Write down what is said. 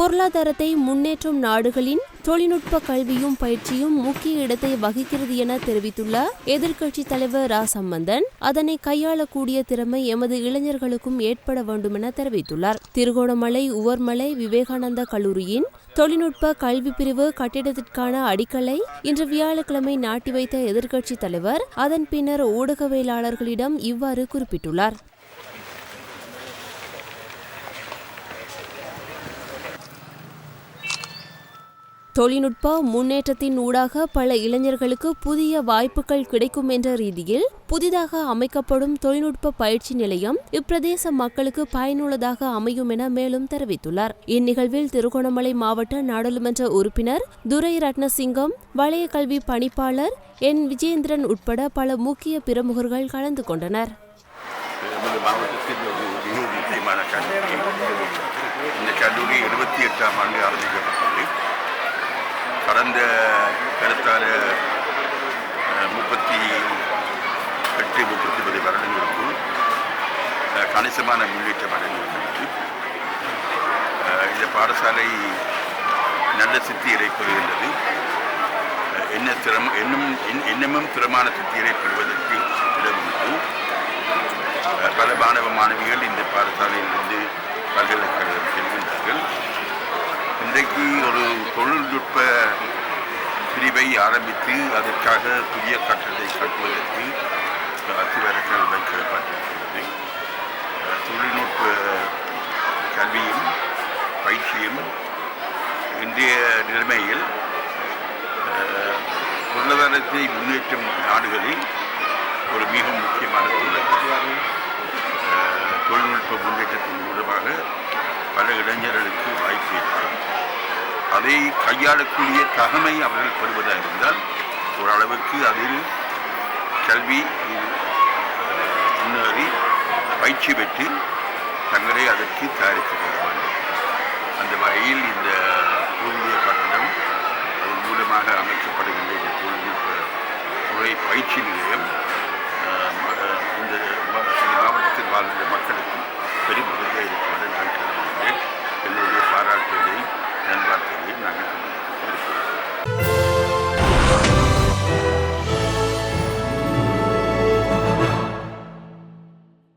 பொருளாதாரத்தை முன்னேற்றும் நாடுகளின் தொழில்நுட்ப கல்வியும் பயிற்சியும் முக்கிய இடத்தை வகிக்கிறது என தெரிவித்துள்ள எதிர்க்கட்சி தலைவர் ரா. சம்பந்தன் அதனை கையாளக்கூடிய திறமை எமது இளைஞர்களுக்கும் ஏற்பட வேண்டும் என தெரிவித்துள்ளார். திருகோணமலை உவர்மலை விவேகானந்த கல்லூரியின் தொழில்நுட்ப கல்வி பிரிவு கட்டிடத்திற்கான அடிக்கலை இன்று வியாழக்கிழமை நாட்டி வைத்த எதிர்க்கட்சி தலைவர் அதன் பின்னர் ஊடகவியலாளர்களிடம் இவ்வாறு குறிப்பிட்டுள்ளார். தொழில்நுட்ப முன்னேற்றத்தின் ஊடாக பல இளைஞர்களுக்கு புதிய வாய்ப்புகள் கிடைக்கும் என்ற ரீதியில் புதிதாக அமைக்கப்படும் தொழில்நுட்ப பயிற்சி நிலையம் இப்பிரதேச மக்களுக்கு பயனுள்ளதாக அமையும் என மேலும் தெரிவித்துள்ளார். இந்நிகழ்வில் திருகோணமலை மாவட்ட நாடாளுமன்ற உறுப்பினர் துரை ரத்னசிங்கம் வலய கல்வி பணிப்பாளர் என் விஜேந்திரன் உட்பட பல முக்கிய பிரமுகர்கள் கலந்து கொண்டனர். இந்த கல்லூரி எழுபத்தி எட்டாம் ஆண்டு கருத்தால முப்பத்தி எட்டு முப்பத்தி ஒன்பது வருடங்களுக்குள் கணிசமான முன்னேற்றம் அடைந்திருக்கிறது. இந்த பாடசாலை நல்ல சித்தியரை பெறுகின்றது என்ன திறம் இன்னும் இன்- இன்னமும் திறமான சித்தியரை பெறுவதற்கு இடம் உண்டு பல மாணவ மாணவிகள் இந்த பாடசாலை பல்கலைக்கழகம் செல்கின்றார்கள் இன்றைக்கு ஒரு தொழில்நுட்ப பிரிவை ஆரம்பித்து அதற்காக புதிய கட்டளை கட்டுவதற்கு அத்துவரங்கள் வைக்கப்பட்டிருக்கிறது தொழில்நுட்ப கல்வியும் பயிற்சியும் இன்றைய நிலைமையில் பொருளாதாரத்தை முன்னேற்றும் நாடுகளில் ஒரு மிக முக்கியமான தொழில்நுட்ப முன்னேற்றத்தின் மூலமாக பல இளைஞர்களுக்கு வாய்ப்பு ஏற்படும். அதை கையாளக்கூடிய தகமை அவர்கள் பெறுவதாக இருந்தால் ஓரளவுக்கு அதில் கல்வி முன்னேறி பயிற்சி பெற்று தங்களை அதற்கு தயாரித்துக் கொள்ள வேண்டும். அந்த வகையில் இந்த புதிய கட்டணம் அதன் மூலமாக அமைக்கப்படுகின்ற இந்த தொழில்நுட்ப துறை பயிற்சி நிலையம்